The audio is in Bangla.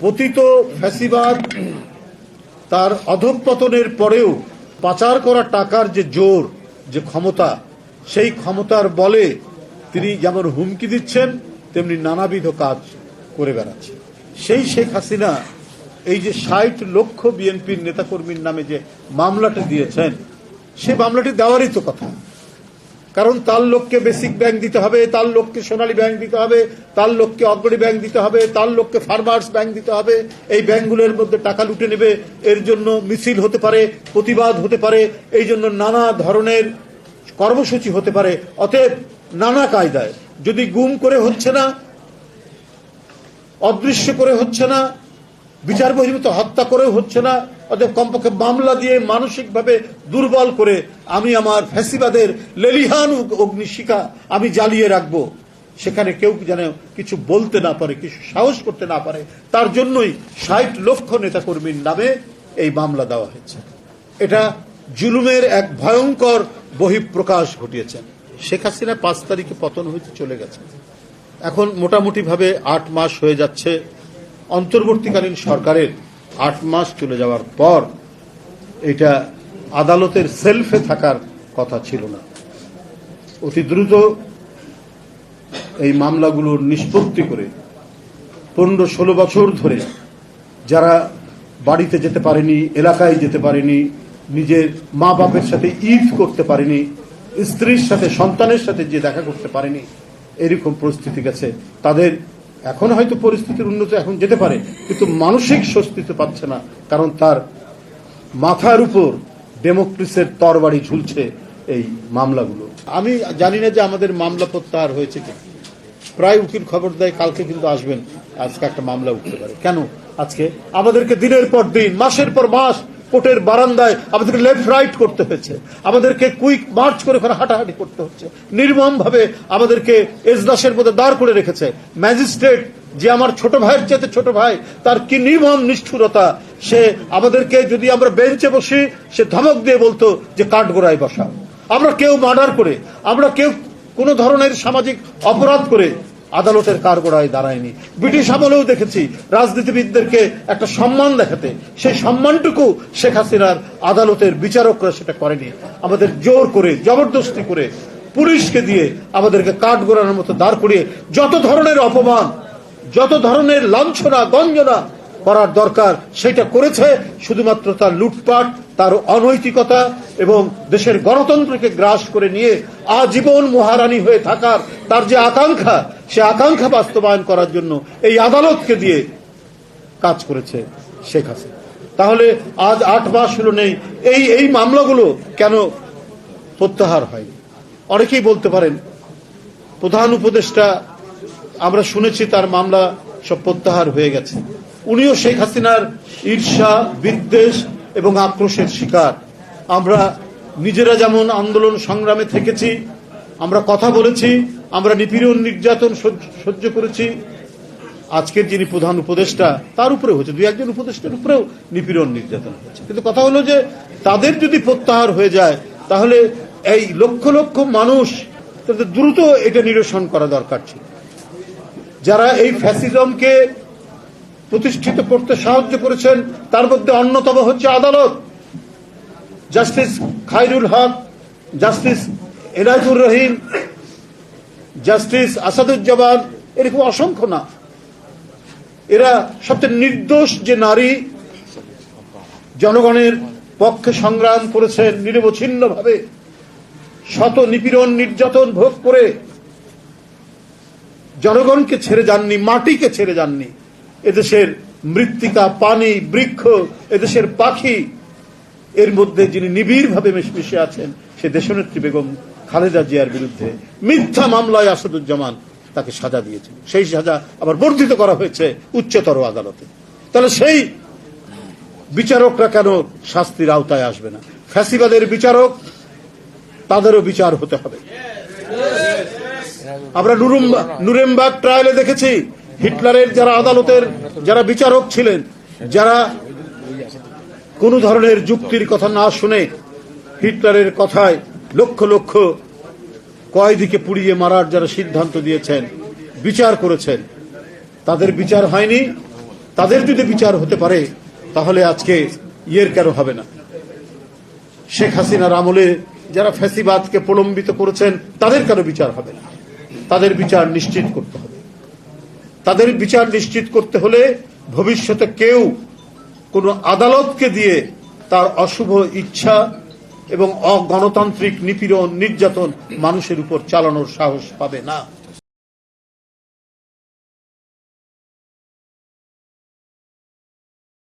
পতিত ফ্যাসিবাদ তার অধঃপতনের পরেও পাচার করা টাকার যে জোর, যে ক্ষমতা, সেই ক্ষমতার বলে তিনি যেমন হুমকি দিচ্ছেন, তেমনি নানাবিধ কাজ করে বেড়াচ্ছেন সেই শেখ হাসিনা এই যে ষাট লক্ষ বিএনপির নেতাকর্মীর নামে যে মামলাটি দিয়েছেন, সে মামলাটি দেওয়ারই তো কথা। কারণ তার লোককে বেসিক ব্যাংক দিতে হবে, তার লোককে সোনালী ব্যাংক দিতে হবে, তার লোককে অগ্রণী ব্যাংক দিতে হবে, তার লোককে ফার্মার্স ব্যাংক দিতে হবে। এই ব্যাংকগুলোর মধ্যে টাকা লুটে নেবে, এর জন্য মিছিল হতে পারে, প্রতিবাদ হতে পারে, এই জন্য নানা ধরনের কর্মসূচি হতে পারে। অতএব নানা কায়দায়, যদি গুম করে হচ্ছে না, অদৃশ্য করে হচ্ছে না, বিচার বহির্ভূত হত্যা করেও হচ্ছে না অতএব কমপক্ষে মামলা দিয়ে মানসিকভাবে দুর্বল করে আমি আমার ফ্যাসিবাদের লেলিহান অগ্নিশিখা আমি জ্বালিয়ে রাখব। সেখানে কেউ যেন কিছু বলতে না পারে, কিছু সাহস করতে না পারে, তার জন্যই ষাট লক্ষ নেতাকর্মীর নামে এই মামলা দেওয়া হয়েছে। এটা জুলুমের এক ভয়ঙ্কর বহিঃপ্রকাশ ঘটিয়েছেন শেখ হাসিনা পাঁচ তারিখে পতন হইতে চলে গেছে এখন মোটামুটি ভাবে আট মাস হয়ে যাচ্ছে। অন্তর্বর্তীকালীন সরকারের আট মাস চলে যাওয়ার পর এটা আদালতের সেলফে থাকার কথা ছিল না। অতি দ্রুত এই মামলাগুলোর নিষ্পত্তি করে পনেরো ষোলো বছর ধরে যারা বাড়িতে যেতে পারেনি, এলাকায় যেতে পারেনি, নিজের মা বাপের সাথে ঈদ করতে পারেনি, স্ত্রীর সাথে সন্তানের সাথে যে দেখা করতে পারেনি, এরকম পরিস্থিতি গেছে। তাদের এখন হয়তো পরিস্থিতির উন্নতি এখন যেতে পারে, কিন্তু মানসিক স্বস্তিতে পাচ্ছে না, কারণ তার মাথার উপর ডেমোক্রেসের তরবারি ঝুলছে এই মামলাগুলো। আমি জানি না যে আমাদের মামলা প্রত্যাহার হয়েছে কি প্রায় উকিল খবর দেয়, কালকে কিন্তু আসবেন, আজকে একটা মামলা উঠতে পারে। কেন? আজকে আমাদেরকে দিনের পর দিন, মাসের পর মাস কোর্টের বারান্দায় আমাদেরকে লেফট রাইট করতে হয়েছে। আমাদেরকে কুইক মার্চ করে ওখানে হাঁটাহাঁটি করতে হচ্ছে। নির্মম ভাবে আমাদেরকে এজলাসের মধ্যে দাঁড় করে রেখেছে। ম্যাজিস্ট্রেট যে আমার ছোট ভাইয়ের চেয়ে ছোট ভাই, তার কি নির্মম নিষ্ঠুরতা? সে আমাদেরকে যদি আমরা বেঞ্চে বসি, সে ধমক দিয়ে বলতো যে কাঠগোড়ায় বসা। আমরা কেউ মার্ডার করে, আমরা কেউ কোন ধরনের সামাজিক অপরাধ করে আদালতের কারগোড়ায় দাঁড়ায়নি। ব্রিটিশ আমলেও দেখেছি, রাজনীতিবিদদেরকে একটা সম্মান দেখাতে। সেই সম্মানটুকু শেখ হাসিনার আদালতের বিচারকরা সেটা করেনি। আমাদের জোর করে, জবরদস্তি করে পুলিশকে দিয়ে আমাদেরকে কাঠ গোড়ানোর মতো দাঁড় করিয়ে যত ধরনের অপমান, যত ধরনের লাঞ্ছনা, গঞ্জনা করার দরকার, সেটা করেছে। শুধুমাত্র তার লুটপাট, তার অনৈতিকতা এবং দেশের গণতন্ত্রকে গ্রাস করে নিয়ে আজীবন মহারানী হয়ে থাকার তার যে আকাঙ্ক্ষা, সে আকাঙ্ক্ষা বাস্তবায়ন করার জন্য এই আদালতকে দিয়ে কাজ করেছে শেখ হাসিনা। তাহলে আজ আট মাস হলো নেই, এই এই মামলাগুলো কেন প্রত্যাহার হয়নি? অনেকেই বলতে পারেন, প্রধান উপদেষ্টা, আমরা শুনেছি তার মামলা সব প্রত্যাহার হয়ে গেছে। উনিও শেখ হাসিনার ঈর্ষা, বিদ্বেষ এবং আক্রোশের শিকার। আমরা নিজেরা যেমন আন্দোলন সংগ্রামে থেকেছি, আমরা কথা বলেছি, আমরা নিপীড়ন নির্যাতন সহ্য- করেছি। আজকের যিনি প্রধান উপদেষ্টা, তার উপরে হচ্ছে দুই একজন উপদেষ্টার উপরেও নিপীড়ন নির্যাতন হচ্ছে কিন্তু কথা হলো যে, তাদের যদি প্রত্যাহার হয়ে যায়, তাহলে এই লক্ষ লক্ষ মানুষ তাদের দ্রুত এটা নিরসন করা দরকার ছিল। যারা এই ফ্যাসিজমকে প্রতিষ্ঠিত করতে সাহায্য করেছেন, তার মধ্যে অন্যতম হচ্ছে আদালত। Justice Khairul Haque justice Enayetur Rahim justice Asaduzzaman এরকম অসংখ্য না। এরা সবচেয়ে নির্দোষ যে নারী জনগণের পক্ষে সংগ্রাম করেছেন নিরবচ্ছিন্ন ভাবে শত নিপীড়ন, নির্যাতন ভোগ করে, জনগণকে ছেড়ে যাননি, মাটিকে ছেড়ে যাননি। এদেশের মৃত্তিকা, পানি, বৃক্ষ, এদেশের পাখি এর মধ্যে যিনি নিবিড়ভাবে মিশে আছেন, সে দেশনেত্রী বেগম খালেদা জিয়ার বিরুদ্ধে মিথ্যা মামলায় আসাদুজ্জামান তাকে সাজা দিয়েছে সেই সাজা আবার বর্ধিত করা হয়েছে উচ্চতর আদালতে। তাহলে সেই বিচারকরা কেন শাস্তির আওতায় আসবে না? ফ্যাসিবাদের বিচারক, তাদেরও বিচার হতে হবে। আমরা নুরুম্বা- নুরেমবার্গ ট্রায়ালে দেখেছি, হিটলারের যারা আদালতের যারা বিচারক ছিলেন, যারা কোন ধরনের যুক্তির কথা না শুনে হিটলারের কথায় লক্ষ লক্ষ কয়েদিকে পুড়িয়ে মারার যারা সিদ্ধান্ত দিয়েছেন, বিচার করেছেন, তাদের বিচার হয়নি। তাদের যদি বিচার হতে পারে, তাহলে আজকে ইয়ের কেন হবে না? শেখ হাসিনার আমলে যারা ফ্যাসিবাদকে প্রলম্বিত করেছেন, তাদের কেন বিচার হবে না? তাদের বিচার নিশ্চিত করতে হবে। তাদের বিচার নিশ্চিত করতে হলে ভবিষ্যতে কেউ কোনো আদালতকে দিয়ে তার অশুভ ইচ্ছা এবং অগণতান্ত্রিক নিপীড়ন, নির্যাতন মানুষের উপর চালানোর সাহস পাবে না।